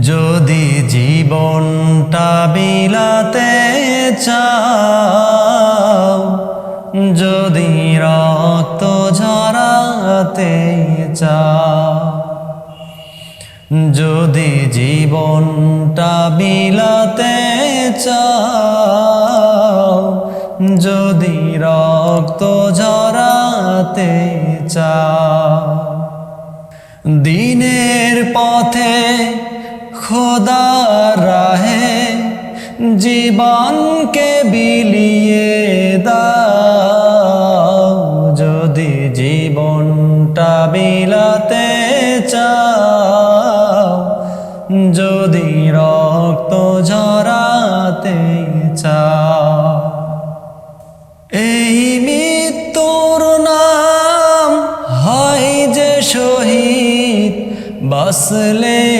যদি জীবনটা বিলাতে চাও, যদি রক্ত ঝরাতে চাও, যদি জীবনটা বিলাতে চাও, যদি রক্ত ঝরাতে চাও, দিনের পথে খোদা রাহে, জীবনকে বিলিয়ে দাও। যদি জীবনটা বিলাতে চাও, যদি রক্ত ঝরাতে চাও। এই মৃত্যুর নাম হয় যে শহীদ বাসলে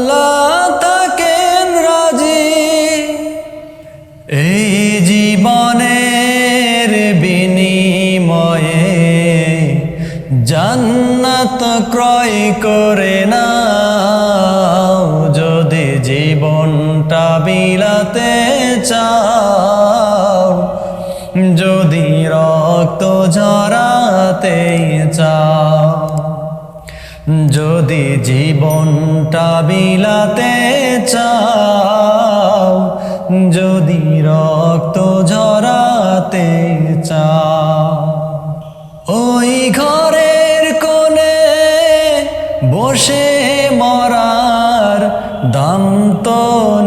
জান্নাত ক্রয় করে নাও, যদি জীবনটা বিলাতে চাও, যদি রক্ত ঝরাতে চাও, যদি জীবনটা বিলাতে চাও, যদি রক্ত ঝরাতে চাও। বসে মরার দাম তো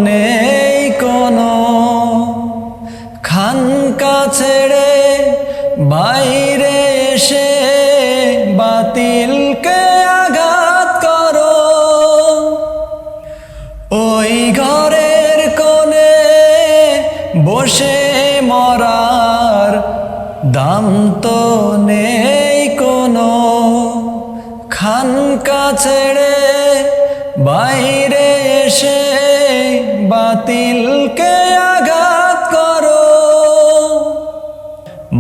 নেই কোনো। খানকা ছেড়ে বাইরে এসে বাতিলকে আঘাত করো। ওই ঘরের কোণে বসে মরার দাম তো নেই কোনো। খানকা ছেড়ে বাইরে এসে বাতিলকে আঘাত করো।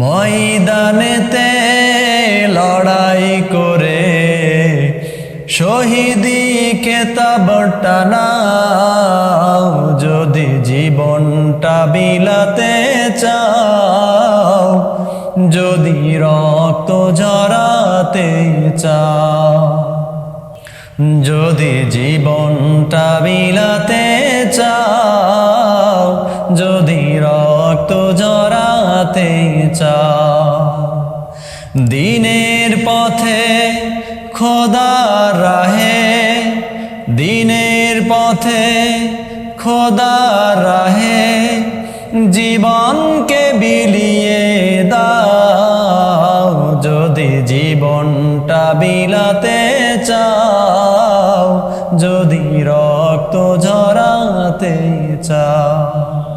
ময়দানেতে লড়াই করে শহীদি কেতাবটা নাও, যদি জীবনটা বিলাতে চাও। যদি রক্ত ঝরাতে চাও, যদি জীবনটা বিলাতে চাও, যদি রক্ত জড়াতে চাও, দিনের পথে খোদা রাহে, দিনের পথে খোদা রাহে জীবনকে বিলিয়ে দাও। যদি জীবনটা বিলাতে চাও যদি রক্ত ঝরাতে চাও।